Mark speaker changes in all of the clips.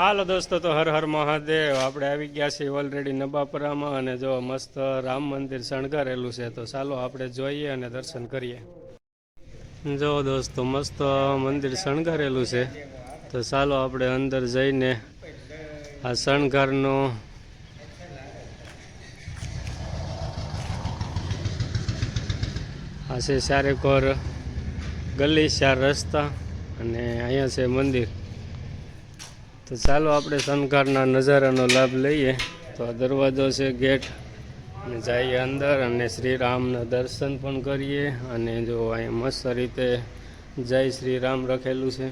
Speaker 1: હાલો દોસ્તો, તો હર હર મહાદેવ. આપણે આવી ગયા છીએ ઓલરેડી નબાપરામાં અને જો મસ્ત રામ મંદિર શણગારેલું છે, તો ચાલો આપણે જોઈએ અને દર્શન કરીએ. જો દોસ્તો, મસ્ત મંદિર શણગારેલું છે, તો ચાલો આપણે અંદર જઈને આ શણગારનો આ છે ચારેકોર ગલી ચાર રસ્તા અને અહીંયા છે મંદિર. તો ચાલો આપણે શણગારના નજારાનો લાભ લઈએ. તો આ દરવાજો છે ગેટ. અને જઈએ અંદર અને શ્રી રામના દર્શન પણ કરીએ. અને જો અહીંયા મસ્ત રીતે જય શ્રી રામ રખેલું છે.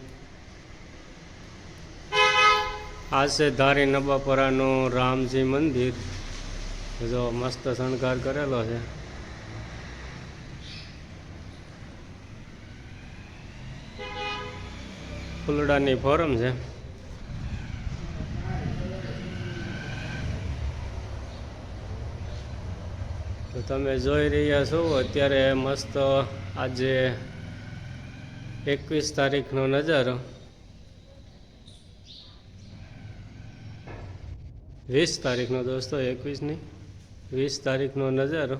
Speaker 1: આ છે ધારી નબાપરાનું રામજી મંદિર. જો મસ્ત શણગાર કરેલો છે. ફૂલડાની ફોરમ છે. તો તમે જોઈ રહ્યા છો, અત્યારે મસ્ત આજે એકવીસ તારીખનો નજારો. વીસ તારીખનો દોસ્તો, એકવીસની. વીસ તારીખનો નજારો.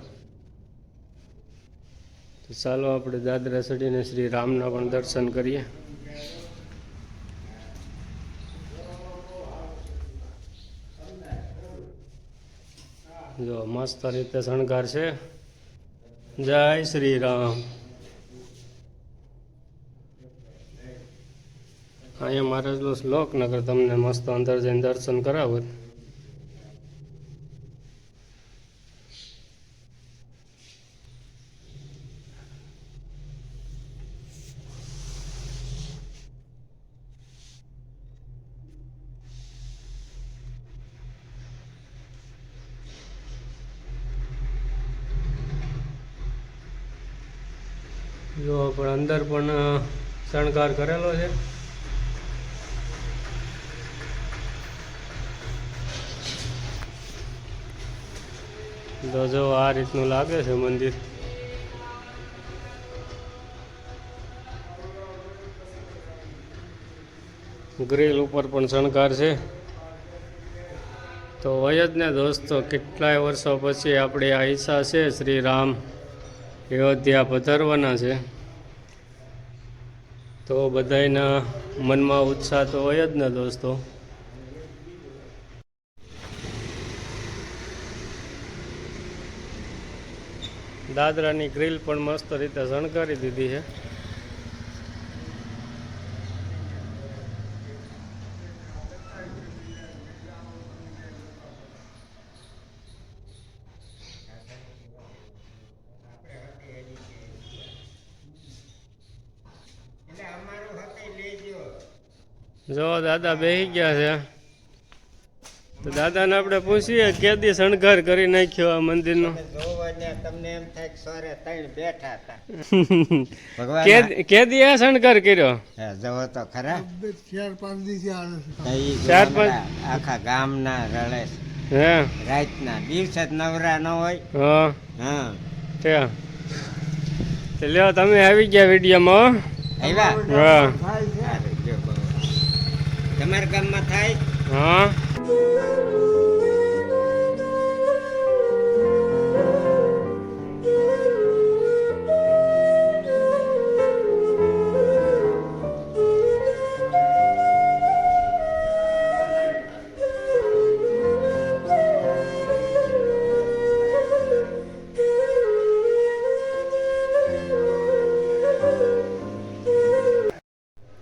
Speaker 1: તો ચાલો આપણે દાદરા ચડીને શ્રી રામના પણ દર્શન કરીએ. જો મસ્ત રીતે શણગાર છે. જય શ્રી રામ. અહીંયા મહારાજનો શ્લોક નગર તમને મસ્ત અંદર જઈને દર્શન કરાવું. જો પણ અંદર પણ શણગાર કરેલો છે. તો જો આ રીતનું લાગે છે મંદિર. ગ્રીલ ઉપર પણ શણગાર છે. તો હોય જ ને દોસ્તો, કેટલાય વર્ષો પછી આપણી આ ઈચ્છા છે શ્રી રામ. અયોધ્યા પધારવાના છે. તો બધાયના મનમાં ઉત્સાહ તો હોય જ ને દોસ્તો. દાદરાની ગ્રીલ પણ મસ્ત રીતે શણગારી દીધી છે. જો દાદા બેસી ગયા છે. તો દાદાને આપણે પૂછીએ કેદી શણગાર કરી નાખ્યો આ મંદિરનો?
Speaker 2: જોવાને તમને એમ થાય કે સરે ત્રણ બેઠા હતા.
Speaker 1: કે- કેદી આ શણગાર કર્યો?
Speaker 2: જવો તો ખરા.
Speaker 3: ચાર પાંચ દિવસે
Speaker 1: ચાર
Speaker 2: પાંચ આખા ગામના રળે છે.
Speaker 1: હે.
Speaker 2: રાતના દિવસે જ નવરા ન હોય.
Speaker 1: હા. તો. લ્યો તમે આવી ગયા વિડીયોમાં
Speaker 2: આવ્યા?
Speaker 1: હા.
Speaker 2: તમારા ગામમાં થાય?
Speaker 1: હા.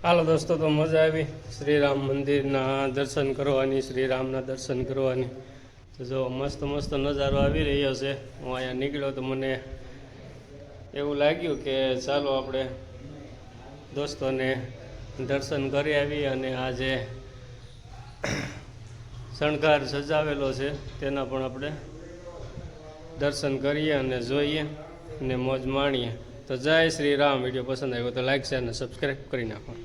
Speaker 1: હાલો દોસ્તો, તો મજા આવી. શ્રીરામ મંદિરના દર્શન કરવાની, શ્રીરામના દર્શન કરવાની. તો જો મસ્ત મસ્ત નજારો આવી રહ્યો છે. હું અહીંયા નીકળ્યો તો મને એવું લાગ્યું કે ચાલો આપણે દોસ્તોને દર્શન કરી આવી અને આ જે શણગાર સજાવેલો છે, તેના પણ આપણે દર્શન કરીએ અને જોઈએ અને મોજ માણીએ. તો જય શ્રી રામ વીડિયો પસંદ આવ્યો તો લાઈક શેર અને સબસ્ક્રાઈબ કરી નાખો.